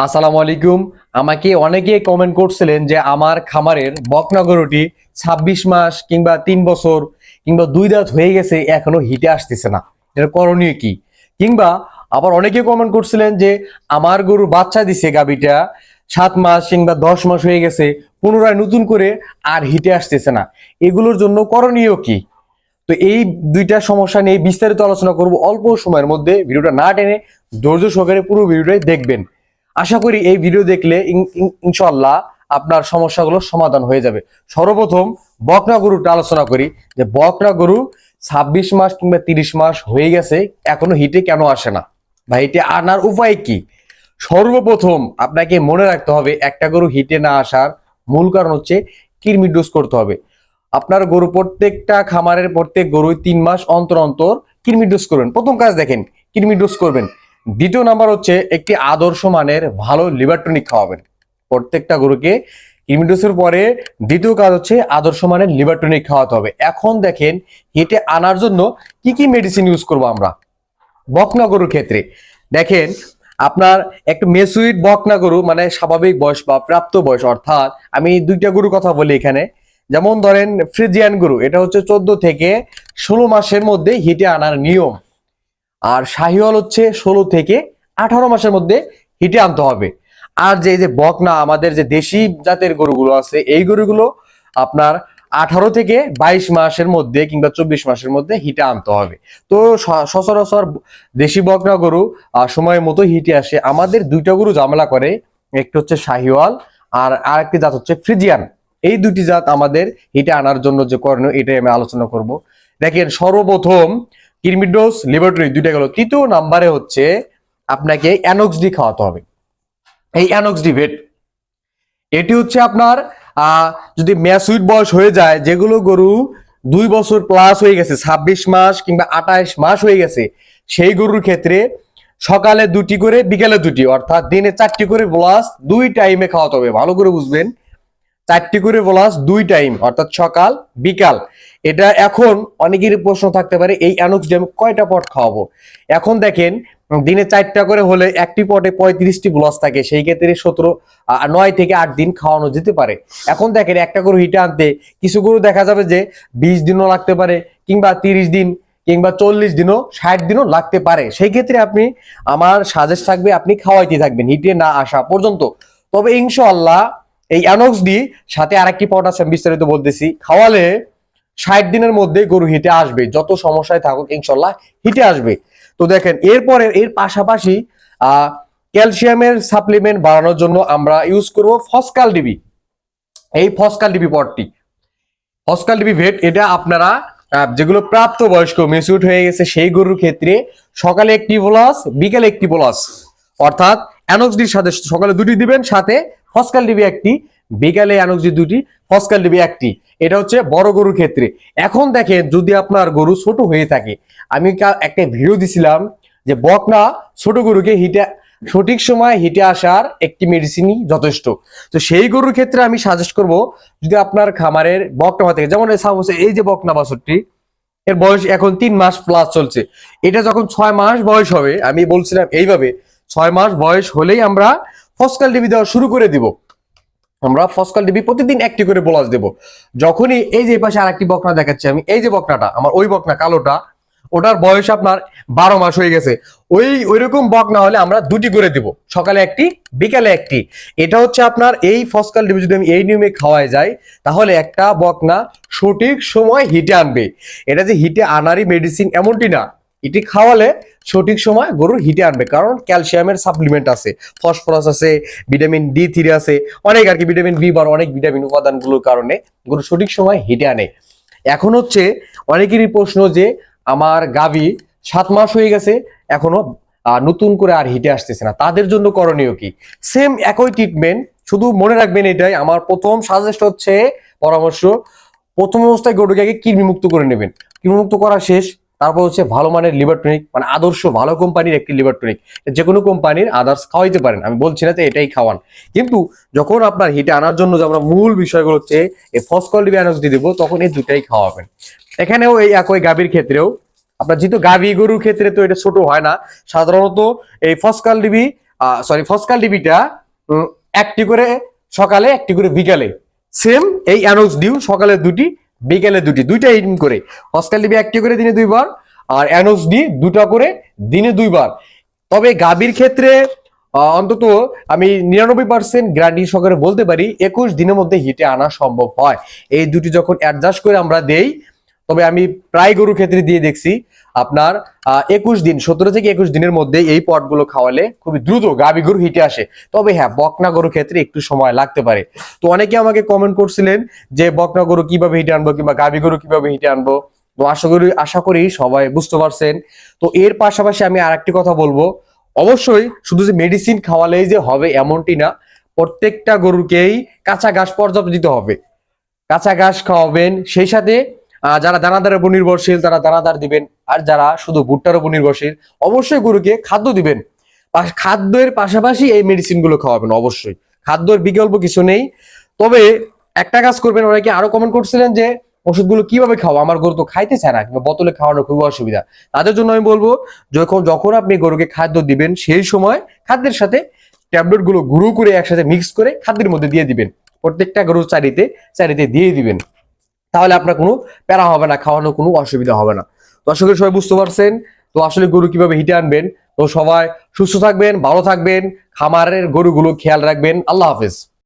আসসালামু আলাইকুম। আমাকে অনেকে কমেন্ট করছিলেন যে আমার খামারের বকনা গরুটি ছাব্বিশ মাস কিংবা তিন বছর কিংবা দুই দাঁত হয়ে গেছে, এখনও হিটে আসতেছে না। এটা করণীয় কি? কিংবা আবার অনেকে কমেন্ট করছিলেন যে আমার গরু বাচ্চা দিছে গাবিটা সাত মাস কিংবা দশ মাস হয়ে গেছে, পুনরায় নতুন করে আর হিটে আসতেছে না। এগুলোর জন্য করণীয় কি? তো এই দুইটা সমস্যা নিয়ে বিস্তারিত আলোচনা করব অল্প সময়ের মধ্যে। ভিডিওটা না টেনে ধৈর্য সহকারে পুরো ভিডিওটাই দেখবেন। আশা করি এই ভিডিও দেখলে ইন- ইন- ইনশাল্লাহ আপনার সমস্যাগুলো সমাধান হয়ে যাবে। সর্বপ্রথম বকনা গরুটা আলোচনা করি যে বকনা গরু ছাব্বিশ মাস কিংবা তিরিশ মাস হয়ে গেছে, এখনও হিটে কেন আসে না? বা হিটে আনার উপায় কি? সর্বপ্রথম আপনাকে মনে রাখতে হবে একটা গরু হিটে না আসার মূল কারণ হচ্ছে কৃমি ডোজ করতে হবে। আপনার গরু প্রত্যেকটা খামারের প্রত্যেক গরু তিন মাস অন্তর অন্তর কৃমি ডোজ করবেন। প্রথম কাজ দেখেন, কৃমি ডোজ করবেন। দ্বিতীয় নাম্বার হচ্ছে একটি আদর্শ মানের ভালো লিভার টনিক খাওয়াবেন। প্রত্যেকটা গরুকে কৃমি ডোজের পরে দ্বিতীয় কাজ হচ্ছে আদর্শ মানের লিভার টনিক খাওয়াতে হবে। এখন দেখেন হিটে আনার জন্য কি কি মেডিসিন ইউজ করব আমরা? বকনা গরুর ক্ষেত্রে। দেখেন আপনার একটু মেসুইট বকনা গরু মানে স্বাভাবিক বয়স বা প্রাপ্ত বয়স, অর্থাৎ আমি দুইটা গরুর কথা বলি এখানে। যেমন ধরেন ফ্রিজিয়ান গরু, এটা হচ্ছে চোদ্দ থেকে ষোলো মাসের মধ্যে হিটে আনার নিয়ম। আর শাহিওয়াল হচ্ছে ষোলো থেকে আঠারো মাসের মধ্যে হিটে আনতে হবে। আর যে যে বকনা, আমাদের যে দেশি জাতের গরুগুলো আছে, এই গরুগুলো আপনার আঠারো থেকে বাইশ মাসের মধ্যে কিংবা চব্বিশ মাসের মধ্যে হিটে আনতে হবে। তো সচরাচর দেশি বকনা গরু সময় মতো হিটে আসে। আমাদের দুইটা গরু ঝামেলা করে, একটি হচ্ছে শাহিওয়াল আর আরেকটি জাত হচ্ছে ফ্রিজিয়ান। এই দুটি জাত আমাদের হিটে আনার জন্য যে করণীয়, এটাই আমি আলোচনা করব। দেখেন সর্বপ্রথম কিরমিডোস লিবার্টরি দুইটা গেল। তৃতীয় নাম্বারে হচ্ছে আপনাকে অ্যানক্সডি খাওয়াতে হবে। এই অ্যানক্সডি ভেট। এটি হচ্ছে আপনার যদি ম্যাসুইট বয়স হয়ে যায়, যেগুলো গরু দুই বছর প্লাস হয়ে গেছে, ছাব্বিশ মাস কিংবা আঠাশ মাস হয়ে গেছে, সেই গরুর ক্ষেত্রে সকালে দুটি করে, বিকেলে দুটি, অর্থাৎ দিনে চারটি করে প্লাস দুই টাইমে খাওয়াতে হবে। ভালো করে বুঝবেন। চারটি করে প্লাস দুই টাইম অর্থাৎ সকাল, বিকাল। এটা এখন অনেকেরই প্রশ্ন থাকতে পারে, এই অ্যানোক্সডি আমি কয়টা পট খাওয়াবো? এখন দেখেন, দিনে চারটা করে হলে একটি পটে পঁয়ত্রিশটি ব্লস থাকে, সেই ক্ষেত্রে সতেরো নয় থেকে আট দিন খাওয়ানো যেতে পারে। এখন দেখেন, একটা গরু হিটে আনতে কিছু গরু দেখা যাবে যে বিশ দিনও লাগতে পারে, কিংবা তিরিশ দিন, কিংবা চল্লিশ দিনও, ষাট দিনও লাগতে পারে। সেই ক্ষেত্রে আপনি, আমার সাজেস্ট থাকবে আপনি খাওয়াইতে থাকবেন, হিটে না আসা পর্যন্ত। তবে ইনশাআল্লাহ এই অ্যানক্স ডি সাথে আরেকটি পট আছে বিস্তারিত বলতেছি। খাওয়ালে ষাট দিনের মধ্যে গরু হিটে আসবে, যত সমস্যায় থাকুক, ইনশাল্লাহ হিটে আসবে। তো দেখেন এরপরে এর পাশাপাশি ক্যালসিয়ামের সাপ্লিমেন্ট বাড়ানোর জন্য আমরা ইউজ করব ফসকাল ডিবি। এই ফসকাল ডিবি পটটি। ফসকাল ডিবি ভেট, এটা আপনারা যেগুলো প্রাপ্ত বয়স্ক মেচুর হয়ে গেছে, সেই গরুর ক্ষেত্রে সকালে একটি প্লাস বিকালে একটি প্লাস অর্থাৎ অ্যানক্সডির সাথে সকালে দুটি দিবেন, সাথে ফসকাল ডিবি একটি, বিকালে অ্যানক্সডি দুটি ফসকাল ডিবি একটি। এটা হচ্ছে বড় গরুর ক্ষেত্রে। এখন দেখেন যদি আপনার গরু ছোট হয়ে থাকে, আমি একটা ভিডিও দিছিলাম যে বকনা ছোট গরুকে হিটে, সঠিক সময় হিটে আসার একটি মেডিসিনই যথেষ্ট। তো সেই গরুর ক্ষেত্রে আমি সাজেস্ট করব, যদি আপনার খামারের বকনা থেকে, যেমন এই যে বকনা বাছরটি, এর বয়স এখন তিন মাস প্লাস চলছে। এটা যখন ছয় মাস বয়স হবে, আমি বলছিলাম এইভাবে, ছয় মাস বয়স হলেই আমরা ফসকাল ডিবি দেওয়া শুরু করে দিব। আমরা ফসকাল ডিবি প্রতিদিন একটি করে বোলাস দেব। যখনই এই যে পাশে আরেকটি বকনা দেখাচ্ছি আমি, এই যে বকনাটা, আমার ওই বকনা কালোটা, ওটার বয়স আপনার বারো মাস হয়ে গেছে। ওই, ওইরকম বক না হলে আমরা দুটি করে দিব। সকালে একটি, বিকালে একটি। এটা হচ্ছে আপনার এই ফসকাল ডিবি যদি আমি এই নিয়মে খাওয়াই যাই, তাহলে একটা বকনা সঠিক সময় হিটে আনবে। এটা যে হিটে আনারই মেডিসিন এমনটি না। এটি খাওয়ালে সঠিক সময় গরুর হিটে আনবে। কারণ ক্যালসিয়ামের সাপ্লিমেন্ট আছে, ফসফরাস আছে, ভিটামিন ডি থ্রি আছে, অনেক আর কি, ভিটামিন বি বার, অনেক ভিটামিন উপাদানগুলোর কারণে গরু সঠিক সময় হিটে আনে। এখন হচ্ছে অনেকেরই প্রশ্ন যে, আমার গাভী সাত মাস হয়ে গেছে, এখনও নতুন করে আর হিটে আসতেছে না। তাদের জন্য করণীয় কি? সেম একই ট্রিটমেন্ট শুধু মনে রাখবেন এটাই, আমার প্রথম সাজেস্ট হচ্ছে পরামর্শ, প্রথম অবস্থায় গরুকে আগে কৃমিমুক্ত করে নেবেন। কৃমিমুক্ত করা শেষ তারপর হচ্ছে ভালো মানের লিভার টনিক মানে আদর্শ ভালো কোম্পানির একটি লিভার টনিক যে কোনো কোম্পানির আদার্স খাওয়াইতে পারেন। আমি বলছি না যে এটাই খাওয়ান। কিন্তু যখন আপনার হিটে আনার জন্য যে আমরা মূল বিষয়গুলো হচ্ছে, এই ফসকল দিয়ে দেবো, তখন এই দুটাই খাওয়াবেন। এখানেও এই একই গাভীর ক্ষেত্রেও, আপনার যেহেতু গাভী গরুর ক্ষেত্রে তো এটা ছোট হয় না, সাধারণত এই ফসকাল ডিবি সরি ফসকাল ডিবিটা একটি করে সকালে, একটি করে বিকালে। সেম এই অ্যানোক্স ডিউ সকালে দুটি বিকালে দুটি দুইটা ইন করে। হস্টেল ডিবি একটি করে দিনে দুইবার, আর অ্যানোক্স ডি দুটা করে দিনে দুইবার। তবে গাবির ক্ষেত্রে অন্তত আমি নিরানব্বই পার্সেন্ট গ্যারান্টি সহকারে বলতে পারি, একুশ দিনের মধ্যে হিটে আনা সম্ভব হয়। এই দুটি যখন অ্যাডজাস্ট করে আমরা দেই তবে আমি প্রায় গরুর ক্ষেত্রে দিয়ে দেখছি আপনার একুশ দিন, সতেরো থেকে একুশ দিনের মধ্যে এই পটগুলো খাওয়ালে খুবই দ্রুত গাবি গরু হিটে আসে। তবে হ্যাঁ বকনা গরুর ক্ষেত্রে একটু সময় লাগতে পারে। তো অনেকে আমাকে কমেন্ট করছিলেন যে বকনা গরু কীভাবে হিটে আনব কিংবা গাবি গরু কীভাবে হিটে আনব। তো আশা করি আশা করি সবাই বুঝতে পারছেন। তো এর পাশাপাশি আমি আরেকটি কথা বলব। অবশ্যই শুধু যে মেডিসিন খাওয়ালেই যে হবে এমনটি না, প্রত্যেকটা গরুকেই কাঁচা ঘাস পর্যাপ্ত দিতে হবে। কাঁচা ঘাস খাওয়াবেন, সেই সাথে যারা দানাদারের উপর নির্ভরশীল, তারা দানাদার দিবেন। আর যারা শুধু ভুট্টার উপর নির্ভরশীল, অবশ্যই গরুকে খাদ্য দিবেন। খাদ্যের পাশাপাশি এই মেডিসিনগুলো খাওয়াবেন, অবশ্যই। খাদ্যের বিকল্প কিছু নেই। তবে একটা কাজ করবেন, অনেকে আরও কমেন্ট করছিলেন যে, ওষুধগুলো কীভাবে খাওয়া আমার গরু তো খাইতে চায় না, কিংবা বোতলে খাওয়ানোর খুবই অসুবিধা। তাদের জন্য আমি বলব, যখন যখন আপনি গরুকে খাদ্য দিবেন, সেই সময় খাদ্যের সাথে ট্যাবলেটগুলো গুঁড়ো করে একসাথে মিক্স করে খাদ্যের মধ্যে দিয়ে দিবেন। প্রত্যেকটা গরুর চারিতে চারিতে দিয়ে দিবেন। তাহলে আপনার কোনো প্যারা হবে না, খাওয়ানো কোনো অসুবিধা হবে না। দর্শকের সবাই বুঝতে পারছেন? তো আসলে গরু কীভাবে হিটে আনবেন? তো সবাই সুস্থ থাকবেন, ভালো থাকবেন, খামারের গরুগুলো খেয়াল রাখবেন। আল্লাহ হাফেজ।